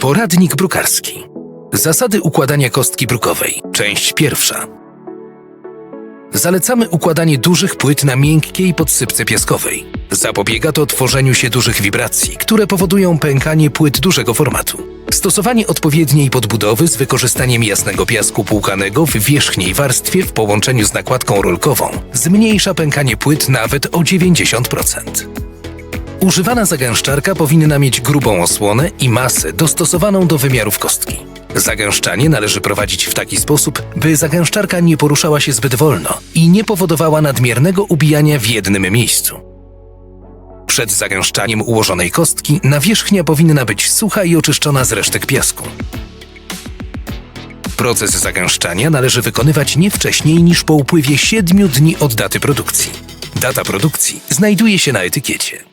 Poradnik brukarski. Zasady układania kostki brukowej. Część pierwsza. Zalecamy układanie dużych płyt na miękkiej podsypce piaskowej. Zapobiega to tworzeniu się dużych wibracji, które powodują pękanie płyt dużego formatu. Stosowanie odpowiedniej podbudowy z wykorzystaniem jasnego piasku płukanego w wierzchniej warstwie w połączeniu z nakładką rolkową zmniejsza pękanie płyt nawet o 90%. Używana zagęszczarka powinna mieć grubą osłonę i masę dostosowaną do wymiarów kostki. Zagęszczanie należy prowadzić w taki sposób, by zagęszczarka nie poruszała się zbyt wolno i nie powodowała nadmiernego ubijania w jednym miejscu. Przed zagęszczaniem ułożonej kostki nawierzchnia powinna być sucha i oczyszczona z resztek piasku. Proces zagęszczania należy wykonywać nie wcześniej niż po upływie 7 dni od daty produkcji. Data produkcji znajduje się na etykiecie.